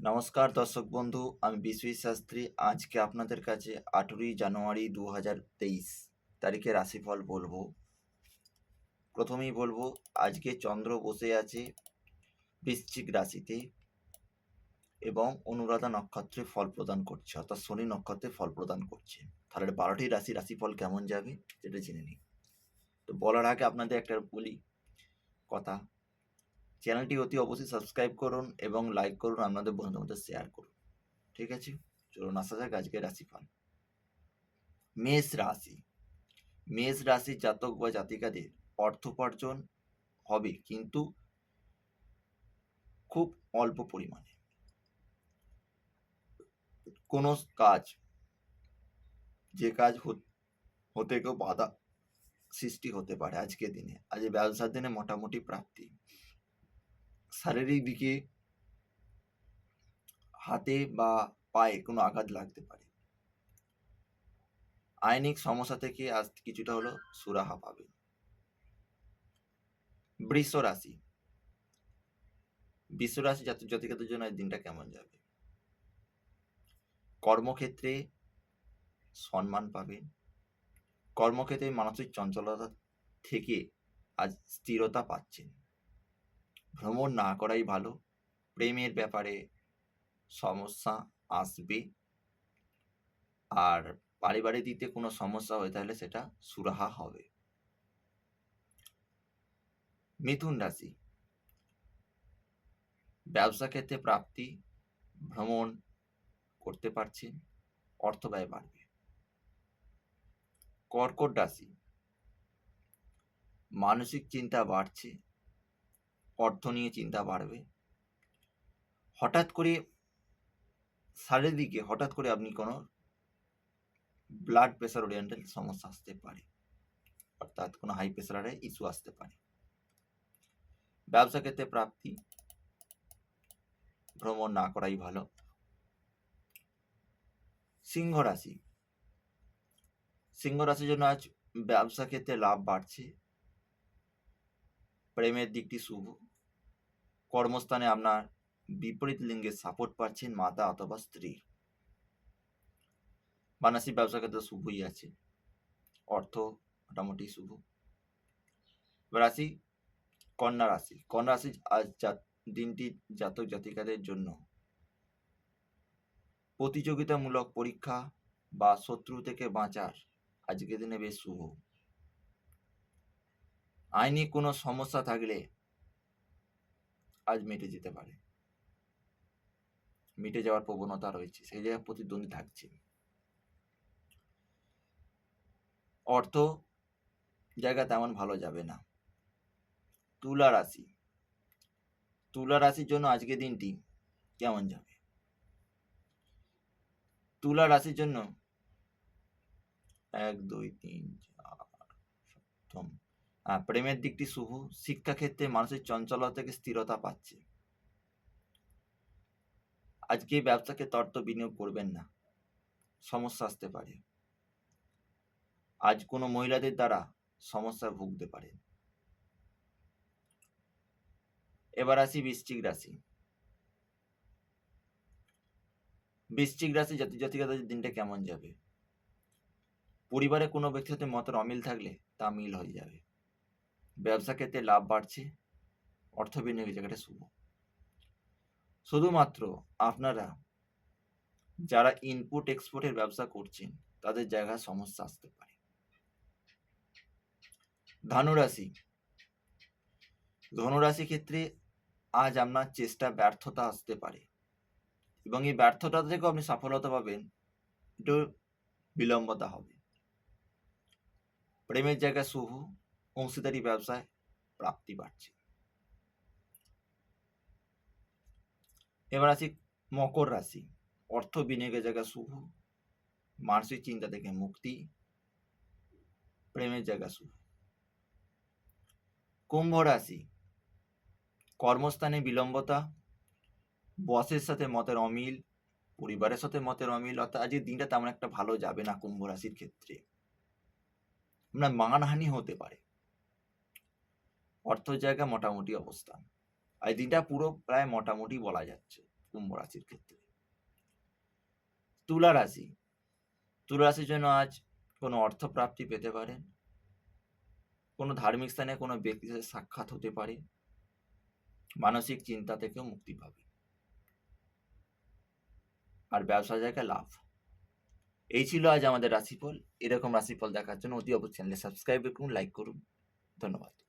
নমস্কার দর্শক বন্ধু, আমি বিশ্বই শাস্ত্রী। আজকে আপনাদের কাছে আঠেরোই জানুয়ারি দু হাজার তেইশ তারিখে রাশিফল বলব। প্রথমেই বলব, আজকে চন্দ্র বসে আছে বৃশ্চিক রাশিতে এবং অনুরাধা নক্ষত্রে ফল প্রদান করছে, অর্থাৎ শনি নক্ষত্রে ফল প্রদান করছে। তাহলে বারোটি রাশি রাশিফল কেমন যাবে, সেটা জেনে নিই। তো বলার আগে আপনাদের একটা বলি কথা চ্যানেলটি অতি অবশ্যই সাবস্ক্রাইব করুন এবং লাইক করুন, আপনাদের বন্ধুদের মধ্যে শেয়ার করুন। ঠিক আছে? চলুন আসা যাক আজকে রাশিফল। মেষ রাশি। মেষ রাশি জাতক বা জাতিকাদের অর্থোপার্জন হবে কিন্তু খুব অল্প পরিমাণে। কোনো কাজ, যে কাজ হত- কেউ বাধা সৃষ্টি হতে পারে আজকের দিনে। আজ ব্যবসার দিনে মোটামুটি প্রাপ্তি। শারীরিক দিকে হাতে বা পায়ে কোনো আঘাত লাগতে পারে। আইনিক সমস্যা থেকে আজ কিছুটা হলো সুরাহা পাবে বৃষ রাশি। বিশ্ব রাশি জাতক জাতিকাদের জন্য দিনটা কেমন যাবে? কর্মক্ষেত্রে সম্মান পাবেন। কর্মক্ষেত্রে মানসিক চঞ্চলতা থেকে আজ স্থিরতা পাচ্ছেন। ভ্রমণ না করাই ভালো। প্রেমের ব্যাপারে সমস্যা আসবে। আর পারিবারিক থেকে কোনো সমস্যা হয়ে থাকলে সেটা সুরাহা হবে। মিথুন রাশি। ব্যবসা ক্ষেত্রে প্রাপ্তি, ভ্রমণ করতে পারছেন অর্থ ব্যয় বাড়বে। কর্কট রাশি। মানসিক চিন্তা বাড়ছে অর্থ নিয়ে চিন্তা বাড়বে। হঠাৎ করে শারীরিকে হঠাৎ করে আপনি কোনো ব্লাড প্রেশার ওরিয়েন্টাল সমস্যা আসতে পারে। অর্থাৎ কোনো হাই প্রেশারের ইস্যু আসতে পারে। ব্যবসা ক্ষেত্রে প্রাপ্তি, ভ্রমণ না করাই ভালো। সিংহ রাশি, সিংহ রাশির জন্য আজ ব্যবসা ক্ষেত্রে লাভ বাড়ছে। প্রেমের দিকটি শুভ। কর্মস্থানে আপনার বিপরীত লিঙ্গের সাপোর্ট পাচ্ছেন মাতা অথবা স্ত্রী। মানসিক ব্যবসা ক্ষেত্রে শুভই আছে। অর্থ মোটামুটি শুভ। আসি কন্যা রাশি। কন্যা রাশি আজ দিনটি জাতক জাতিকাদের জন্য প্রতিযোগিতামূলক পরীক্ষা বা শত্রু থেকে বাঁচার আজকের দিনে বেশ শুভ। আইনি কোনো সমস্যা থাকলে আজ মিটে যেতে পারে মিটে যাওয়ার প্রবণতা রয়েছে সেই জায়গায় প্রতিদ্বন্দ্বী থাকছে অর্থ জায়গা তেমন ভালো যাবে না তুলা রাশি তুলা রাশির জন্য আজকে দিনটি কেমন যাবে তুলা রাশির জন্য এক দুই তিন চার সপ্তম প্রেমের দিকটি শুভ, শিক্ষাক্ষেত্রে মানুষের চঞ্চলতা থেকে স্থিরতা পাচ্ছে। আজকে ব্যবসাকে তর্ত বিনিয়োগ করবেন না, সমস্যা আসতে পারে। আজ কোনো মহিলাদের দ্বারা সমস্যা ভুগতে পারে। এবার আসি বৃশ্চিক রাশি। বৃশ্চিক রাশি জাতি জাতিকাদের দিনটা কেমন যাবে? পরিবারে কোনো ব্যক্তির সাথে মতের অমিল থাকলে তা মিল হয়ে যাবে। ব্যবসা ক্ষেত্রে লাভ বাড়ছে, অর্থ বিনিয়োগের জায়গাটা শুভ। শুধুমাত্র আপনারা যারা ইনপুট এক্সপোর্টের ব্যবসা করছেন, তাদের জায়গায় সমস্যা আসতে পারে। ধনুরাশি। ধনুরাশি ক্ষেত্রে আজ আপনার চেষ্টা ব্যর্থতা আসতে পারে এবং এই ব্যর্থতা থেকেও আপনি সফলতা পাবেন একটু বিলম্বতা হবে। প্রেমের জায়গায় শুভ অংশীদারি ব্যবসায় প্রাপ্তি বাড়ছে। এবার আসি মকর রাশি। অর্থ বিনিয়োগের জায়গা শুভ, মানসিক চিন্তা থেকে মুক্তি, প্রেমের জায়গা শুভ। কুম্ভ রাশি, কর্মস্থানে বিলম্বতা, বসের সাথে মতের অমিল, পরিবারের সাথে মতের অমিল, অর্থাৎ আজকের দিনটা তেমন একটা ভালো যাবে না কুম্ভ রাশির ক্ষেত্রে। আপনার মানহানি হতে পারে। অর্থ জায়গা মোটামুটি অবস্থান আর দিনটা পুরো প্রায় মোটামুটি বলা যাচ্ছে কুম্ভ রাশির ক্ষেত্রে। তুলা রাশি। তুলা রাশির জন্য আজ কোনো অর্থপ্রাপ্তি পেতে পারেন কোনো ধার্মিক স্থানে কোনো ব্যক্তির সাথে সাক্ষাৎ হতে পারে। মানসিক চিন্তা থেকেও মুক্তি পাবে। আর ব্যবসা জায়গায় লাভ। এই ছিল আজ আমাদের রাশিফল। এরকম রাশিফল দেখার জন্য অতি অবশ্যই চ্যানেলে সাবস্ক্রাইব করুন লাইক করুন। ধন্যবাদ।